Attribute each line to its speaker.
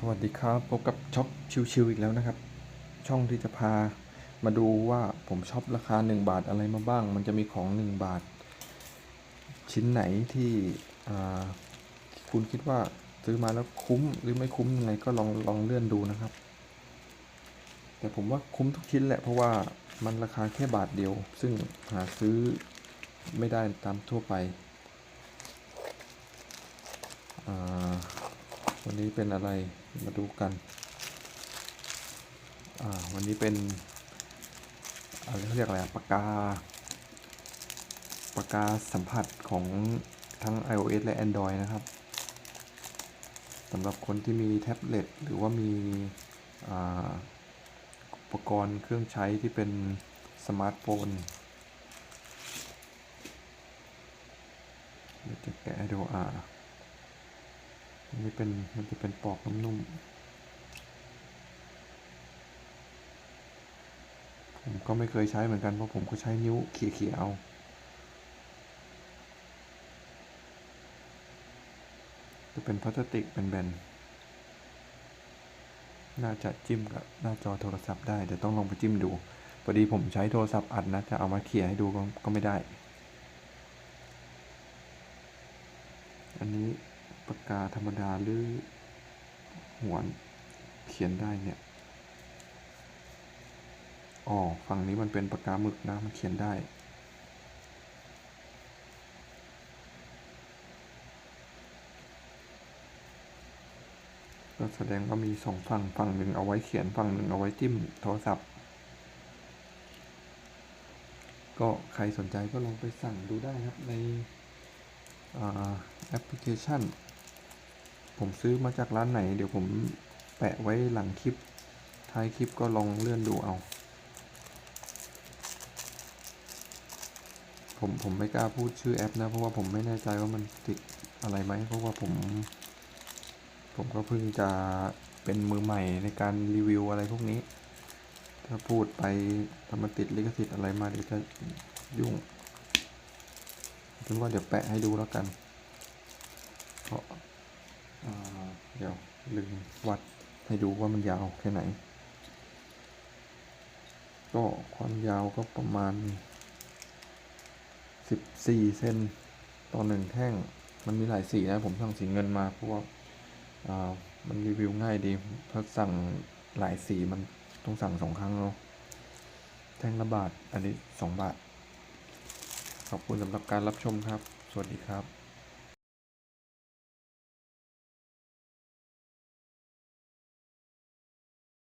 Speaker 1: สวัสดีครับ พบกับช็อปชิวๆอีกแล้วนะครับ ช่องที่จะพามาดูว่าผมช็อปราคา 1 บาทอะไรมาบ้าง มันจะมีของ 1 บาท ชิ้นไหนที่คุณคิดว่าซื้อมาแล้วคุ้มหรือไม่คุ้มยังไงก็ลองลองเลื่อนดูนะครับ แต่ผมว่าคุ้มทุกชิ้นแหละเพราะว่ามันราคาแค่บาทเดียว ซึ่งหาซื้อไม่ได้ตามทั่วไปอ่า วันนี้เป็นอะไรมาดูกัน อ่า วันนี้เป็นอะไรเขาเรียกอะไรปากกา ปากกาสัมผัสของทั้ง iOS และ Android นะครับสำหรับคนที่มีแท็บเล็ตหรือว่ามีอุปกรณ์เครื่องใช้ที่เป็นสมาร์ทโฟนเดี๋ยวจะแกะให้ดูอ่า อันนี้เป็นมันจะเป็นปอกนุ่มๆผมก็ไม่เคยใช้เหมือนกันเพราะผมก็ใช้นิ้วเขี่ยๆเอาจะเป็นพลาสติกแบนๆน่าจะจิ้มกับหน้าจอโทรศัพท์ได้เดี๋ยวต้องลองไปจิ้มดูพอดีผมใช้โทรศัพท์อัดนะจะเอามาเขี่ยให้ดูก็ก็ไม่ได้ อันนี้ ปากกาธรรมดาหรือหัวเขียนได้เนี่ยอ๋อฝั่งนี้มันเป็นปากกาหมึกนะมันเขียนได้ ก็แสดงว่ามีสองฝั่งฝั่งหนึ่งเอาไว้เขียนฝั่งหนึ่งเอาไว้จิ้มโทรศัพท์ ก็ใครสนใจก็ลองไปสั่งดูได้ครับในอแอปพลิเคชัน ผมซื้อมาจากร้านไหน เดี๋ยวผมแปะไว้หลังคลิป ท้ายคลิปก็ลองเลื่อนดูเอา ผมผมไม่กล้าพูดชื่อแอปนะ เพราะว่าผมไม่แน่ใจว่ามันติดอะไรไหม เพราะว่าผม ผมก็เพิ่งจะเป็นมือใหม่ในการรีวิวอะไรพวกนี้ ถ้าพูดไปถ้ามันติดลิขสิทธิ์อะไรมาเดี๋ยวจะยุ่งเป็นว่าเดี๋ยวแปะให้ดูแล้วกัน เพราะอ่า เดี๋ยวลืมวัดให้ดูว่ามันยาวแค่ไหน ก็ความยาวก็ประมาณ 14 เซนต่อหนึ่งแท่ง มันมีหลายสีนะผมสั่งสีเงินมาเพราะว่าอ่ามันรีวิวง่ายดี ถ้าสั่งหลายสีมันต้องสั่งสองครั้งเนาะแท่งละบาท อันนี้สองบาท ขอบคุณสำหรับการรับชมครับ สวัสดีครับ